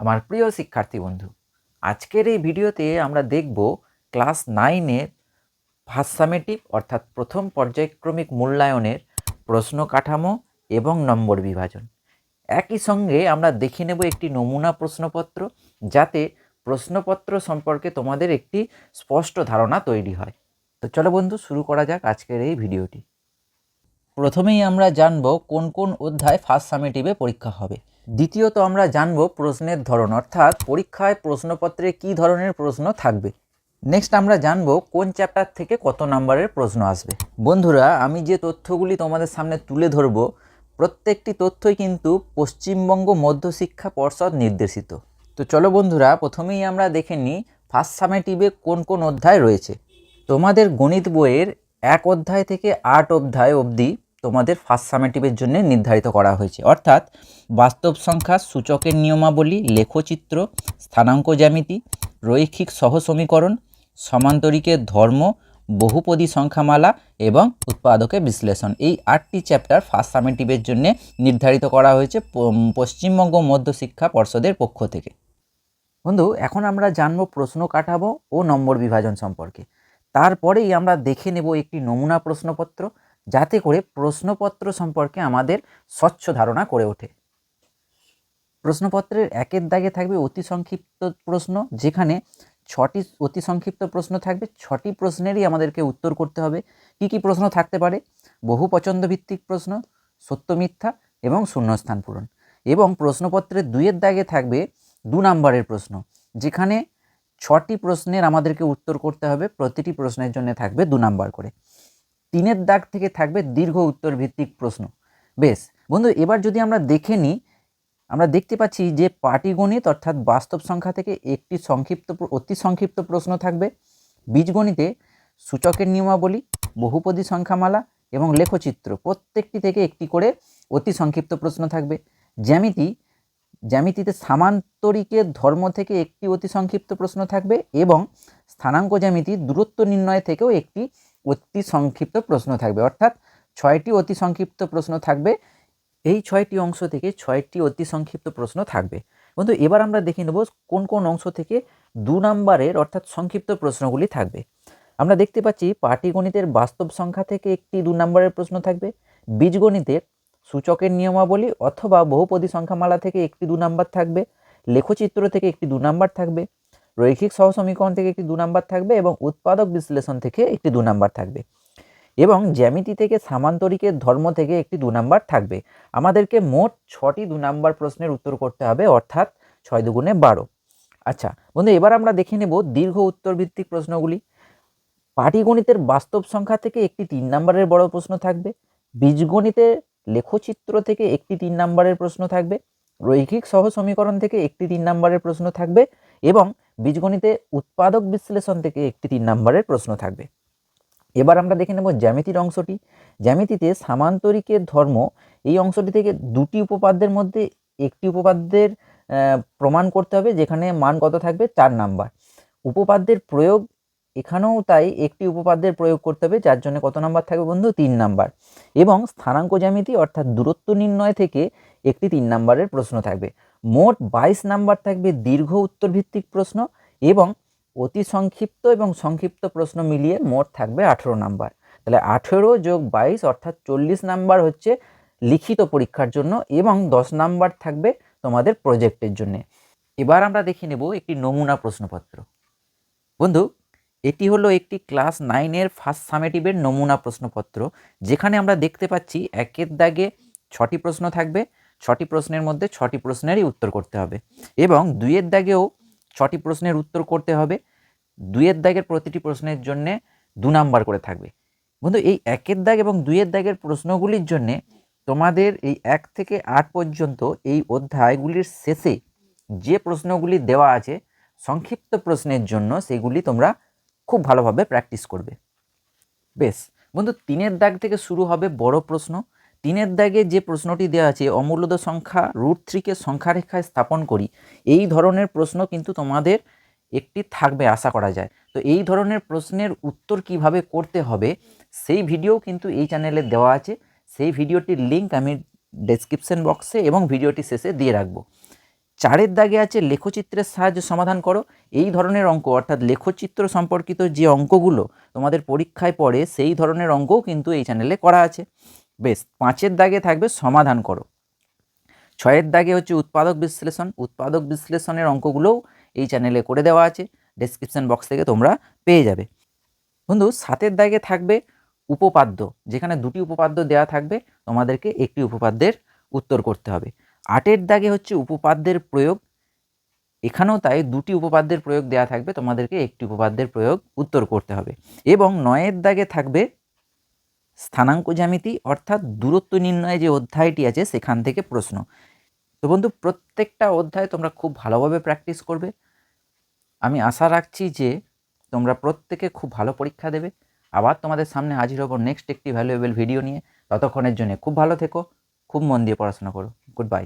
আমার প্রিয় শিক্ষার্থী বন্ধু, আজকের এই ভিডিওতে আমরা দেখব ক্লাস নাইনের ফার্স্ট অর্থাৎ প্রথম পর্যায়ক্রমিক মূল্যায়নের প্রশ্ন কাঠামো এবং নম্বর বিভাজন। একই সঙ্গে আমরা দেখে নেব একটি নমুনা প্রশ্নপত্র, যাতে প্রশ্নপত্র সম্পর্কে তোমাদের একটি স্পষ্ট ধারণা তৈরি হয়। তো চলো বন্ধু, শুরু করা যাক আজকের এই ভিডিওটি। প্রথমেই আমরা জানব কোন কোন অধ্যায় ফার্স্ট সামেটিভে পরীক্ষা হবে। দ্বিতীয়ত আমরা জানব প্রশ্নের ধরন, অর্থাৎ পরীক্ষায় প্রশ্নপত্রে কী ধরনের প্রশ্ন থাকবে। নেক্সট আমরা জানব কোন চ্যাপ্টার থেকে কত নম্বরের প্রশ্ন আসবে। বন্ধুরা, আমি যে তথ্যগুলি তোমাদের সামনে তুলে ধরব, প্রত্যেকটি তথ্যই কিন্তু পশ্চিমবঙ্গ মধ্যশিক্ষা পর্ষদ নির্দেশিত। তো চলো বন্ধুরা, প্রথমেই আমরা দেখে নিই ফার্স্ট সামেটিভে কোন কোন অধ্যায় রয়েছে। তোমাদের গণিত বইয়ের এক অধ্যায় থেকে আট অধ্যায় অবধি তোমাদের ফার্স্ট সামেটিভের জন্য নির্ধারিত করা হয়েছে। অর্থাৎ, বাস্তব সংখ্যা, সূচকের নিয়মাবলী, লেখচিত্র, স্থানাঙ্ক জ্যামিতি, রৈখিক সহ সমীকরণ সমান্তরিকের ধর্ম, বহুপদী সংখ্যামালা এবং উৎপাদকের বিশ্লেষণ। এই আটটি চ্যাপ্টার ফার্স্ট সামেটিভের জন্য নির্ধারিত করা হয়েছে পশ্চিমবঙ্গ মধ্যশিক্ষা পর্ষদের পক্ষ থেকে। বন্ধু, এখন আমরা জানব প্রশ্ন কাঠামো ও নম্বর বিভাজন সম্পর্কে। তারপরেই আমরা দেখে নেব একটি নমুনা প্রশ্নপত্র। যাতে করে প্রশ্নপত্র সম্পর্কে আমাদের স্বচ্ছ ধারণা করে ওঠে। প্রশ্নপত্রের একের দাগে থাকবে অতি সংক্ষিপ্ত প্রশ্ন, যেখানে ছটি অতি সংক্ষিপ্ত প্রশ্ন থাকবে। ছটি প্রশ্নেরই আমাদেরকে উত্তর করতে হবে। কি কি প্রশ্ন থাকতে পারে? বহু পছন্দ ভিত্তিক প্রশ্ন, সত্য মিথ্যা এবং শূন্যস্থান পূরণ। এবং প্রশ্নপত্রের দুইয়ের দাগে থাকবে দু নম্বরের প্রশ্ন, যেখানে ছটি প্রশ্নের আমাদেরকে উত্তর করতে হবে। প্রতিটি প্রশ্নের জন্য থাকবে দু নাম্বার করে। তিনের দাগ থেকে থাকবে দীর্ঘ উত্তর ভিত্তিক প্রশ্ন। বেশ, বন্ধু, এবার যদি আমরা দেখে নিই, আমরা দেখতে পাচ্ছি যে পাটিগণিত অর্থাৎ বাস্তব সংখ্যা থেকে একটি সংক্ষিপ্ত অতি সংক্ষিপ্ত প্রশ্ন থাকবে। বীজগণিতে সূচকের নিয়মাবলী, বহুপদী সংখ্যামালা এবং লেখচিত্র প্রত্যেকটি থেকে একটি করে অতি সংক্ষিপ্ত প্রশ্ন থাকবে। জ্যামিতি, জ্যামিতিতে সামান্তরিকের ধর্ম থেকে একটি অতি সংক্ষিপ্ত প্রশ্ন থাকবে এবং স্থানাঙ্ক জ্যামিতি দূরত্ব নির্ণয় থেকেও একটি অতি সংক্ষিপ্ত প্রশ্ন থাকবে। অর্থাৎ ছয়টি অতি সংক্ষিপ্ত প্রশ্ন থাকবে। এই ছয়টি অংশ থেকে ছয়টি অতি সংক্ষিপ্ত প্রশ্ন থাকবে। বন্ধু, এবার আমরা দেখে নেব কোন কোন অংশ থেকে দু নম্বরের অর্থাৎ সংক্ষিপ্ত প্রশ্নগুলি থাকবে। আমরা দেখতে পাচ্ছি পাটিগণিতের বাস্তব সংখ্যা থেকে একটি দু নম্বরের প্রশ্ন থাকবে, বীজগণিতের সূচকের নিয়মাবলী অথবা বহুপদী সংখ্যামালা থেকে একটি দু নম্বর থাকবে, লেখচিত্র থেকে একটি দু নম্বর থাকবে রৈখিক সহসমীকরণ থেকে একটি দু নাম্বার থাকবে এবং উৎপাদক বিশ্লেষণ থেকে একটি দু নাম্বার থাকবে। এবং জ্যামিতি থেকে সামান্তরিকের ধর্ম থেকে একটি দু নাম্বার থাকবে। আমাদেরকে মোট ছটি দু নাম্বার প্রশ্নের উত্তর করতে হবে, অর্থাৎ ছয় দুগুণে বারো। আচ্ছা বন্ধু, এবার আমরা দেখে নেব দীর্ঘ উত্তর ভিত্তিক প্রশ্নগুলি। পাটিগণিতের বাস্তব সংখ্যা থেকে একটি তিন নম্বরের বড় প্রশ্ন থাকবে। বীজগণিতের লেখচিত্র থেকে একটি তিন নম্বরের প্রশ্ন থাকবে। রৈখিক সহ সমীকরণ থেকে একটি তিন নম্বরের প্রশ্ন থাকবে। এবং বীজগণিতে উৎপাদক বিশ্লেষণ থেকে একটি তিন নম্বরের প্রশ্ন থাকবে। এবার আমরা দেখে নেব জ্যামিতির অংশটি। জ্যামিতিতে সামান্তরিকের ধর্ম, এই অংশটি থেকে দুটি উপপাদ্যের মধ্যে একটি উপপাদ্যের প্রমাণ করতে হবে, যেখানে মান কত থাকবে? চার নাম্বার। উপপাদ্যের প্রয়োগ, এখানেও তাই একটি উপপাদ্যের প্রয়োগ করতে হবে, যার জন্য কত নাম্বার থাকবে বন্ধু? তিন নাম্বার। এবং স্থানাঙ্ক জ্যামিতি অর্থাৎ দূরত্ব নির্ণয় থেকে একটি তিন নাম্বারের প্রশ্ন থাকবে। মোট বাইশ নাম্বার থাকবে দীর্ঘ উত্তর ভিত্তিক প্রশ্ন এবং অতি সংক্ষিপ্ত এবং সংক্ষিপ্ত প্রশ্ন মিলিয়ে মোট থাকবে আঠেরো নাম্বার। তাহলে আঠেরো যোগ বাইশ অর্থাৎ চল্লিশ নাম্বার হচ্ছে লিখিত পরীক্ষার জন্য এবং দশ নাম্বার থাকবে তোমাদের প্রজেক্টের জন্য। এবার আমরা দেখে নেব একটি নমুনা প্রশ্নপত্র। বন্ধু, এটি হলো একটি ক্লাস নাইনের ফার্স্ট সামেটিভের নমুনা প্রশ্নপত্র। যেখানে আমরা দেখতে পাচ্ছি একের দাগে ছটি প্রশ্ন থাকবে ছটি প্রশ্নের মধ্যে ছটি প্রশ্নেরই উত্তর করতে হবে। এবং দুইয়ের দাগেও ছটি প্রশ্নের উত্তর করতে হবে। দুইয়ের দাগের প্রতিটি প্রশ্নের জন্য দু নাম্বার করে থাকবে। বন্ধু, এই একের দাগ এবং দুইয়ের দাগের প্রশ্নগুলির জন্যে তোমাদের এই এক থেকে আট পর্যন্ত এই অধ্যায়গুলির শেষে যে প্রশ্নগুলি দেওয়া আছে, সংক্ষিপ্ত প্রশ্নের জন্য সেগুলি তোমরা খুব ভালোভাবে প্র্যাকটিস করবে। বেশ। বন্ধু, তিনের দাগ থেকে শুরু হবে বড় প্রশ্ন। তিনের দাগে যে প্রশ্নটি দেওয়া আছে, অমূল্যদ সংখ্যা রুট থ্রিকে সংখ্যা রেখায় স্থাপন করি, এই ধরনের প্রশ্ন কিন্তু তোমাদের একটি থাকবে আশা করা যায়। তো এই ধরনের প্রশ্নের উত্তর কীভাবে করতে হবে, সেই ভিডিও কিন্তু এই চ্যানেলে দেওয়া আছে। সেই ভিডিওটির লিঙ্ক আমি ডেসক্রিপশন বক্সে এবং ভিডিওটি শেষে দিয়ে রাখব। চারের দাগে আছে লেখচিত্রের সাহায্যে সমাধান করো। এই ধরনের অঙ্ক, অর্থাৎ লেখচিত্র সম্পর্কিত যে অঙ্কগুলো তোমাদের পরীক্ষায় পড়ে, সেই ধরনের অঙ্কও কিন্তু এই চ্যানেলে করা আছে। বেশ, পাঁচের দাগে থাকবে সমাধান করো। ছয়ের দাগে হচ্ছে উৎপাদক বিশ্লেষণ। উৎপাদক বিশ্লেষণের অঙ্কগুলোও এই চ্যানেলে করে দেওয়া আছে। ডেসক্রিপশন বক্স থেকে তোমরা পেয়ে যাবে। বন্ধু, সাতের দাগে থাকবে উপপাদ্য। যেখানে দুটি উপপাদ্য দেওয়া থাকবে, তোমাদেরকে একটি উপপাদ্যের উত্তর করতে হবে। আটের দাগে হচ্ছে উপপাদ্যের প্রয়োগ। এখানেও তাই দুটি উপপাদ্যের প্রয়োগ দেওয়া থাকবে, তোমাদেরকে একটি উপপাদ্যের প্রয়োগ উত্তর করতে হবে। এবং নয়ের দাগে থাকবে স্থানাঙ্ক জ্যামিতি অর্থাৎ দূরত্ব নির্ণয়ে যে অধ্যায়টি আছে সেখান থেকে প্রশ্ন। তো বন্ধু, প্রত্যেকটা অধ্যায় তোমরা খুব ভালোভাবে প্র্যাকটিস করবে। আমি আশা রাখছি যে তোমরা প্রত্যেকে খুব ভালো পরীক্ষা দেবে। আবার তোমাদের সামনে হাজির হব নেক্সট একটি ভ্যালুয়েবল ভিডিও নিয়ে। ততক্ষণের জন্য খুব ভালো থেকো, খুব মন দিয়ে পড়াশোনা করো। Good bye